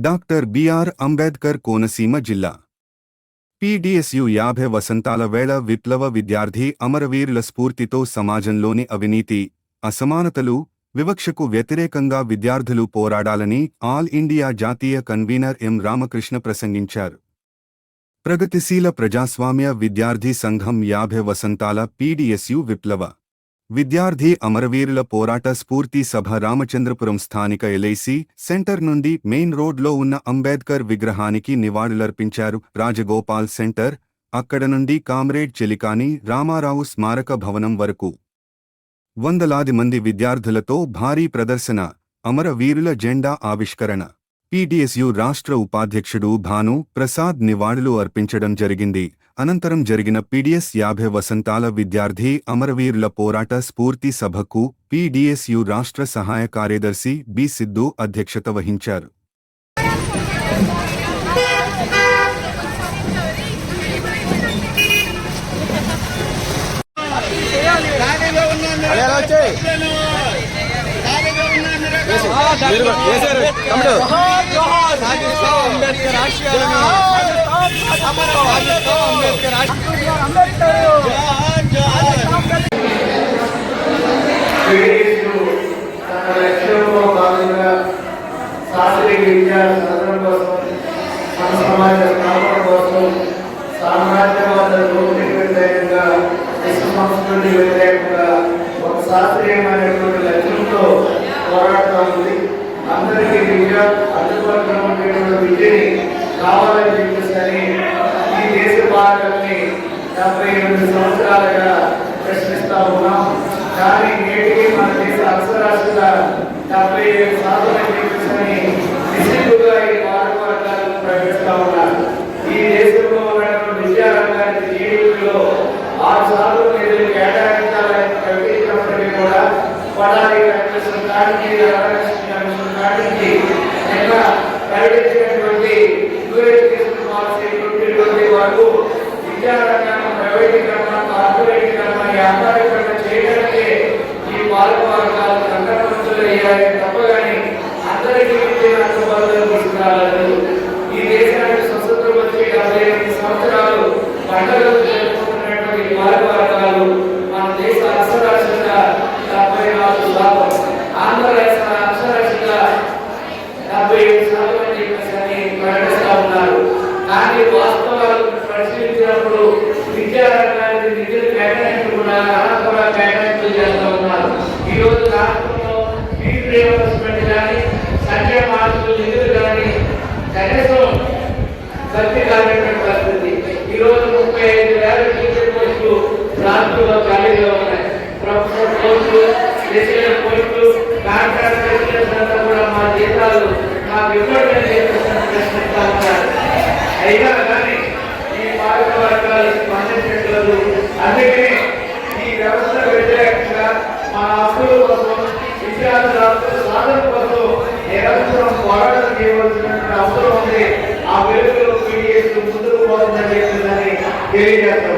Doctor BR Ambedkar Konaseema జిల్లా. PDSU యాభై వసంతాల వేళ విప్లవ విద్యార్థి అమరవీరుల స్ఫూర్తితో సమాజంలోని అవినీతి అసమానతలు వివక్షకు వ్యతిరేకంగా విద్యార్థులు పోరాడాలని ఆల్ ఇండియా జాతీయ కన్వీనర్ ఎం. రామకృష్ణ ప్రసంగించారు. ప్రగతిశీల ప్రజాస్వామ్య విద్యార్థి సంఘం యాభై వసంతాల పీడీఎస్యు విప్లవ విద్యార్థి అమరవీరుల పోరాట స్ఫూర్తి సభ రామచంద్రపురం స్థానిక ఎల్ఐసి సెంటర్ నుండి మెయిన్ రోడ్లో ఉన్న అంబేద్కర్ విగ్రహానికి నివాళులర్పించారు రాజగోపాల్ సెంటర్. అక్కడ నుండి కామ్రేడ్ చెలికాని రామారావు స్మారక భవనం వరకు. వందలాది మంది విద్యార్థులతో భారీ ప్రదర్శన అమరవీరుల జెండా ఆవిష్కరణ. పీటీఎస్యు రాష్ట్ర ఉపాధ్యక్షుడు భాను ప్రసాద్ నివాళులు అర్పించడం జరిగింది. అనంతరం జరిగిన పీడీఎస్ యాభై వసంతాల విద్యార్థి అమరవీరుల పోరాట స్ఫూర్తి సభకు పీడీఎస్యు రాష్ట్ర సహాయ కార్యదర్శి బి సిద్ధు అధ్యక్షత వహించారు. ఖాళీగా శాస్త్రీయ విద్యా సదనం కోసం మన సమాజ స్థాపన కోసం సామ్రాజ్యవాద దోపిడీకి వ్యతిరేకంగా సంస్కృతి వ్యతిరేకంగా ఒక శాస్త్రీయమైనటువంటి లక్ష్యంతో పోరాడుతూ ఉంది అందరికీ విద్య అందుబాటులో ఉండేటువంటి విద్యని కావాలని చెప్పేసి ఈ దేశ భారతాన్ని డెబ్బై ఎనిమిది సంవత్సరాలుగా ప్రశ్నిస్తా ఉన్నాం. కానీ నేటికి మన దేశ అక్షరాస్యత డెబ్బై ఏడు శాతం అని చెప్పేసి నిశ్చితుగా ఈ మార్పు వర్గాలను ప్రకటిస్తా ఉన్నారు. ఈ దేశంలో ఉన్నటువంటి విద్యారంగానికి జీడీపీలో ఆరు శాతం నిధులు కేటాయించాలని ప్రకటించినప్పటికీ కూడా పడాలి కనిపిస్తున్న దానికి విద్యారంగాన్ని ప్రైవేటీకరణ కార్పొరేటీకరణ వ్యాపారీకరణ చేయడానికి ఈ పాలక వర్గాలు సంఘటనలు అయ్యాయి తప్ప కానీ అందరికీ విద్యను అందుబాటులో తీసుకురాలేదు ఈ దేశానికి స్వతంత్రం వచ్చి డెబ్బై ఎనిమిది సంవత్సరాలు పండుగలు జరుపుకుంటున్నటువంటి ఈ పాలక వర్గాలు మన దేశ అక్షరాస్యత డెబ్బై నాలుగు శాతం ఆంధ్ర రాష్ట్ర అక్షరాస్యత డెబ్బై ఏడు శాతం అని చెప్పేసి అని ప్రకటిస్తా ఉన్నారు కానీ వాస్తవాలు పరిశీలించినప్పుడు విద్యారంగానికి నిధులు కేటాయించకుండా కూడా కేటాయింపులు చేస్తా ఉన్నారు ఈ రోజు రాష్ట్రంలో ఫీజు రియంబర్స్మెంట్ కానీ సంఖ్య మార్పులు నిధులు కానీ కనీసం భర్తీ కానటువంటి పరిస్థితి ఈ రోజు ముప్పై ఐదు వేల టీచర్ పోస్టులు రాష్ట్రంలో ఖాళీగా ఉన్నాయి ప్రొఫెసర్ పోస్టులు రెసిడెంట్ పోస్టులు కాంట్రాక్ట్ రెసిడెంట్స్ అంతా కూడా మా జీతాలు మాకు అయినా కానీ ఈ పాలక వర్గాలు స్పందించట్లేదు అందుకని ఈ వ్యవస్థ వ్యతిరేకంగా మా హక్కుల కోసం విద్యార్థుల సాధన కోసం నిరంతరం పోరాటం చేయవలసిన అవసరం ఉంది. ఆ వెలుగులో పీడిఎస్ ముందుకు పోతుందని చెప్తుందని తెలియజేస్తాం